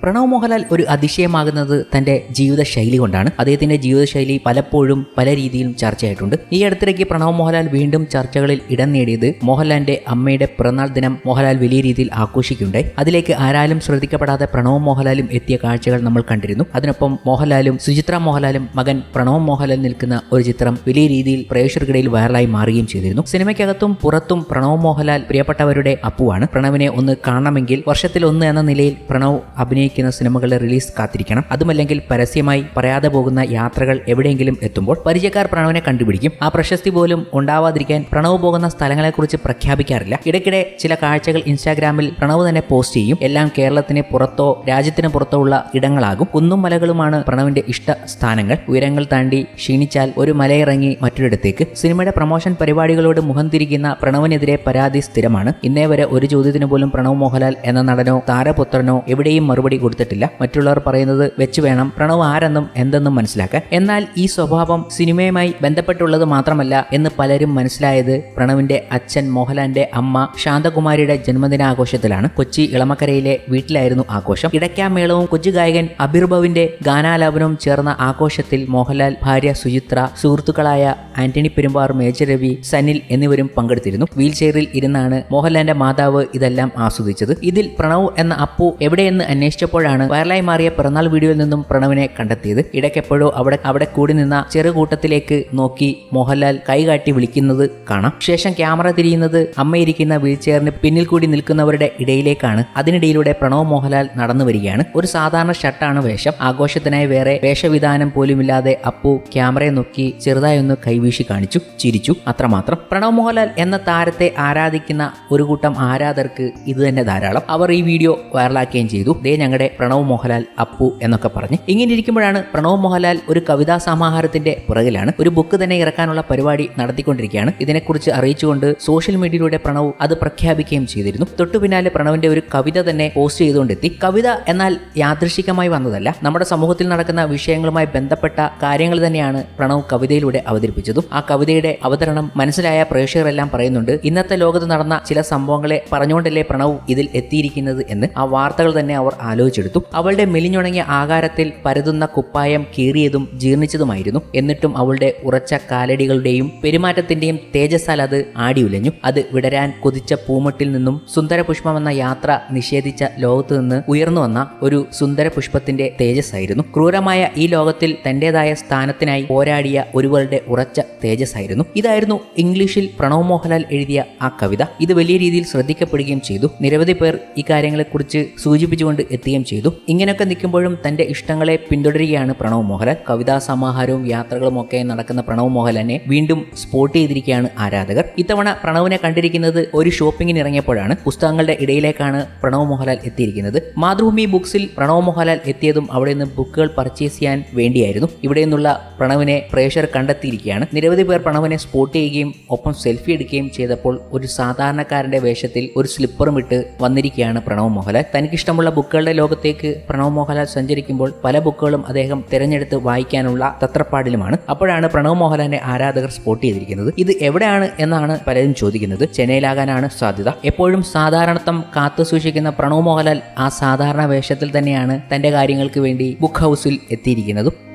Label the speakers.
Speaker 1: പ്രണവ് മോഹൻലാൽ ഒരു അതിശയമാകുന്നത് തന്റെ ജീവിതശൈലി കൊണ്ടാണ്. അദ്ദേഹത്തിന്റെ ജീവിതശൈലി പലപ്പോഴും പല രീതിയിലും ചർച്ചയായിട്ടുണ്ട്. ഈ അടുത്തിടയ്ക്ക് പ്രണവ് മോഹൻലാൽ വീണ്ടും ചർച്ചകളിൽ ഇടം നേടിയത് മോഹൻലാലിന്റെ അമ്മയുടെ പിറന്നാൾ ദിനം മോഹൻലാൽ വലിയ രീതിയിൽ ആഘോഷിക്കുകയുണ്ടായി. അതിലേക്ക് ആരാലും ശ്രദ്ധിക്കപ്പെടാതെ പ്രണവ് മോഹൻലാലും എത്തിയ കാഴ്ചകൾ നമ്മൾ കണ്ടിരുന്നു. അതിനൊപ്പം മോഹൻലാലും സുചിത്ര മോഹൻലാലും മകൻ പ്രണവ് മോഹൻലാൽ നിൽക്കുന്ന ഒരു ചിത്രം വലിയ രീതിയിൽ പ്രേക്ഷകർക്കിടയിൽ വൈറലായി മാറുകയും ചെയ്തിരുന്നു. സിനിമയ്ക്കകത്തും പുറത്തും പ്രണവ് മോഹൻലാൽ പ്രിയപ്പെട്ടവരുടെ അപ്പുവാണ്. പ്രണവിനെ ഒന്ന് കാണണമെങ്കിൽ വർഷത്തിൽ ഒന്ന് എന്ന നിലയിൽ പ്രണവ് അഭിനയിക്കുന്ന സിനിമകളുടെ റിലീസ് കാത്തിരിക്കണം. അതുമല്ലെങ്കിൽ പരസ്യമായി പറയാതെ പോകുന്ന യാത്രകൾ എവിടെയെങ്കിലും എത്തുമ്പോൾ പരിചയക്കാർ പ്രണവിനെ കണ്ടുപിടിക്കും. ആ പ്രശസ്തി പോലും ഉണ്ടാവാതിരിക്കാൻ പ്രണവ് പോകുന്ന സ്ഥലങ്ങളെക്കുറിച്ച് പ്രഖ്യാപിക്കാറില്ല. ഇടയ്ക്കിടെ ചില കാഴ്ചകൾ ഇൻസ്റ്റാഗ്രാമിൽ പ്രണവ് തന്നെ പോസ്റ്റ് ചെയ്യും. എല്ലാം കേരളത്തിന് പുറത്തോ രാജ്യത്തിന് പുറത്തോ ഉള്ള ഇടങ്ങളാകും. കുന്നും മലകളുമാണ് പ്രണവിന്റെ ഇഷ്ട സ്ഥാനങ്ങൾ. ഉയരങ്ങൾ താണ്ടി ക്ഷീണിച്ചാൽ ഒരു മലയിറങ്ങി മറ്റൊരിടത്തേക്ക്. സിനിമയുടെ പ്രൊമോഷൻ പരിപാടികളോട് മുഖം തിരിക്കുന്ന പ്രണവിനെതിരെ പരാതി സ്ഥിരമാണ്. ഇന്നേ വരെ ഒരു ചോദ്യത്തിന് പോലും പ്രണവ് മോഹൻലാൽ എന്ന നടനോ താരപുത്രനോ എവിടെയും മറുപടി കൊടുത്തിട്ടില്ല. മറ്റുള്ളവർ പറയുന്നത് വെച്ച് വേണം പ്രണവ് ആരെന്നും എന്തെന്നും മനസ്സിലാക്കാൻ. എന്നാൽ ഈ സ്വഭാവം സിനിമയുമായി ബന്ധപ്പെട്ടുള്ളത് മാത്രമല്ല എന്ന് പലരും മനസ്സിലായത് പ്രണവിന്റെ അച്ഛൻ മോഹൻലാലിന്റെ അമ്മ ശാന്തകുമാരിയുടെ ജന്മദിനാഘോഷത്തിലാണ്. കൊച്ചി ഇളമക്കരയിലെ വീട്ടിലായിരുന്നു ആഘോഷം. ഇടയ്ക്കാമേളവും കൊച്ചു ഗായകൻ അബിർബവിന്റെ ഗാനാലാപനവും ചേർന്ന ആഘോഷത്തിൽ മോഹൻലാൽ ഭാര്യ സുചിത്ര സുഹൃത്തുക്കളായ ആന്റണി പെരുമ്പാർ മേജർ രവി സനിൽ എന്നിവരും പങ്കെടുത്തിരുന്നു. വീൽ ചെയറിൽ ഇരുന്നാണ് മോഹൻലാലിന്റെ മാതാവ് ഇതെല്ലാം ആസ്വദിച്ചത്. ഇതിൽ പ്രണവ് എന്ന അപ്പു എവിടെയെന്ന് അന്വേഷിച്ചപ്പോഴാണ് വൈറലായി മാറിയ പിറന്നാൾ വീഡിയോയിൽ നിന്നും പ്രണവിനെ കണ്ടെത്തിയത്. ഇടയ്ക്കെപ്പോഴോ അവിടെ അവിടെ കൂടി നിന്ന ചെറുകൂട്ടത്തിലേക്ക് നോക്കി മോഹൻലാൽ കൈകാട്ടി വിളിക്കുന്നത് കാണാം. ശേഷം ക്യാമറ തിരിയുന്നത് അമ്മയിരിക്കുന്ന വീൽ ചെയറിന് പിന്നിൽ കൂടി നിൽക്കുന്നവരുടെ ഇടയിലേക്കാണ്. അതിനിടയിലൂടെ പ്രണവ് മോഹൻലാൽ നടന്നു വരികയാണ്. ഒരു സാധാരണ ഷർട്ടാണ് വേഷം. ആഘോഷത്തിനായി വേറെ വേഷവിധാനം പോലുമില്ലാതെ അപ്പു ക്യാമറയെ നോക്കി ചെറുതായി ഒന്ന് കൈവീശി കാണിച്ചു. ചിരിച്ചു. അത്രമാത്രം. പ്രണവ് മോഹൻലാൽ എന്ന താരത്തെ ആരാധിക്കുന്ന ഒരു കൂട്ടം ആരാധകർക്ക് ഇത് തന്നെ ധാരാളം. അവർ ഈ വീഡിയോ വൈറലാക്കുകയും ചെയ്തു. ദേ ഞങ്ങളുടെ പ്രണവ് മോഹൻലാൽ അപ്പു എന്നൊക്കെ പറഞ്ഞ് ഇങ്ങനെ ഇരിക്കുമ്പോഴാണ് പ്രണവ് മോഹൻലാൽ ഒരു കവിതാ സമാഹാരത്തിന്റെ പുറകിലാണ്. ഒരു ബുക്ക് തന്നെ ഇറക്കാനുള്ള പരിപാടി നടത്തിക്കൊണ്ടിരിക്കുകയാണ്. ഇതിനെക്കുറിച്ച് അറിയിച്ചുകൊണ്ട് സോഷ്യൽ മീഡിയയിലൂടെ പ്രണവ് അത് പ്രഖ്യാപിക്കുകയും ചെയ്തിരുന്നു. തൊട്ടു പിന്നാലെ പ്രണവിന്റെ ഒരു കവിത തന്നെ പോസ്റ്റ് ചെയ്തുകൊണ്ടെത്തി. കവിത എന്നാൽ യാദൃശികമായി വന്നതല്ല. നമ്മുടെ സമൂഹത്തിൽ നടക്കുന്ന വിഷയങ്ങളുമായി ബന്ധപ്പെട്ട കാര്യങ്ങൾ തന്നെയാണ് പ്രണവ് കവിതയിലൂടെ അവതരിപ്പിച്ചതും. ആ കവിതയുടെ അവതരണം മനസ്സിലായ പ്രേക്ഷകരെല്ലാം പറയുന്നുണ്ട്. ഇന്നത്തെ ലോകത്ത് നടന്ന ചില സംഭവങ്ങളെ പറഞ്ഞുകൊണ്ടല്ലേ പ്രണവ് ഇതിൽ എത്തിയിരിക്കുന്നത് എന്ന് ആ വാർത്തകൾ തന്നെ അവർ ആലോചിച്ചെടുത്തു. അവളുടെ മെലിഞ്ഞുണങ്ങിയ ആകാരത്തിൽ പരതുന്ന കുപ്പായം കീറിയതും ജീർണിച്ചതുമായിരുന്നു. എന്നിട്ടും അവളുടെ ഉറച്ച കാലടികളുടെയും പെരുമാറ്റത്തിന്റെയും തേജസ്സാൽ അത് ആടിയുലഞ്ഞു. അത് വിടരാൻ കൊതിച്ച പൂമട്ടിൽ നിന്നും സുന്ദര പുഷ്പമെന്ന യാത്ര നിഷേധിച്ച ലോകത്തു നിന്ന് ഉയർന്നു വന്ന ഒരു സുന്ദര പുഷ്പത്തിന്റെ തേജസ്സായിരുന്നു. ക്രൂരമായ ഈ ലോകത്തിൽ തന്റേതായ സ്ഥാനത്തിനായി പോരാടിയ ഒരുവളുടെ ഉറച്ച തേജസ്സായിരുന്നു. ഇതായിരുന്നു ഇംഗ്ലീഷിൽ പ്രണവ് മോഹൻലാൽ എഴുതിയ ആ കവിത. ഇത് വലിയ രീതിയിൽ ശ്രദ്ധിക്കപ്പെടുകയും ചെയ്തു. നിരവധി പേർ ഈ കാര്യങ്ങളെക്കുറിച്ച് സൂചിപ്പിച്ചുകൊണ്ട് എത്തുകയും ചെയ്തു. ഇങ്ങനെയൊക്കെ നിൽക്കുമ്പോഴും തന്റെ ഇഷ്ടങ്ങളെ പിന്തുടരുകയാണ് പ്രണവ് മോഹൻലാൽ കവിതാ സമാഹാരവും യാത്രകളും ഒക്കെ നടക്കുന്ന പ്രണവ് മോഹൻലാലിനെ വീണ്ടും സ്പോട്ട് ചെയ്തിരിക്കുകയാണ് ആരാധകർ. ഇത്തവണ പ്രണവിനെ കണ്ടിരിക്കുന്നത് ഒരു ഷോപ്പിങ്ങിന് ഇറങ്ങിയപ്പോഴാണ്. പുസ്തകങ്ങളുടെ ഇടയിലേക്കാണ് പ്രണവ് മോഹൻലാൽ എത്തിയിരിക്കുന്നത്. മാതൃഭൂമി ബുക്സിൽ പ്രണവ് മോഹൻലാൽ എത്തിയതും അവിടെ നിന്ന് ബുക്കുകൾ പർച്ചേസ് ചെയ്യാൻ വേണ്ടിയായിരുന്നു. ഇവിടെ നിന്നുള്ള പ്രണവിനെ പ്രേക്ഷകർ കണ്ടെത്തിയിരിക്കുകയാണ്. നിരവധി പേർ പ്രണവിനെ സ്പോട്ട് ചെയ്യുകയും ഒപ്പം സെൽഫി എടുക്കുകയും ചെയ്തപ്പോൾ ഒരു സാധാരണക്കാരന്റെ വേഷത്തിൽ ഒരു സ്ലിപ്പറും ഇട്ട് വന്നിരിക്കുകയാണ് പ്രണവ് മോഹൻലാൽ. തനിക്കിഷ്ടമുള്ള ബുക്കുകളുടെ ലോകത്തേക്ക് പ്രണവ് മോഹൻലാൽ സഞ്ചരിക്കുമ്പോൾ പല ബുക്കുകളും അദ്ദേഹം തിരഞ്ഞെടുത്ത് വായിക്കാനുള്ള തത്രപ്പാടിലുമാണ്. അപ്പോഴാണ് പ്രണവ് മോഹൻലാലിനെ ആരാധകർ സ്പോട്ട് ചെയ്തിരിക്കുന്നത്. ഇത് എവിടെയാണ് എന്നാണ് പലരും ചോദിക്കുന്നത്. ചെന്നൈയിലാകാനാണ് സാധ്യത. എപ്പോഴും സാധാരണത്വം കാത്തു സൂക്ഷിക്കുന്ന പ്രണവ് മോഹൻലാൽ ആ സാധാരണ വേഷത്തിൽ തന്നെയാണ് തന്റെ കാര്യങ്ങൾക്ക് വേണ്ടി ബുക്ക് ഹൗസിൽ എത്തിയിരിക്കുന്നതും.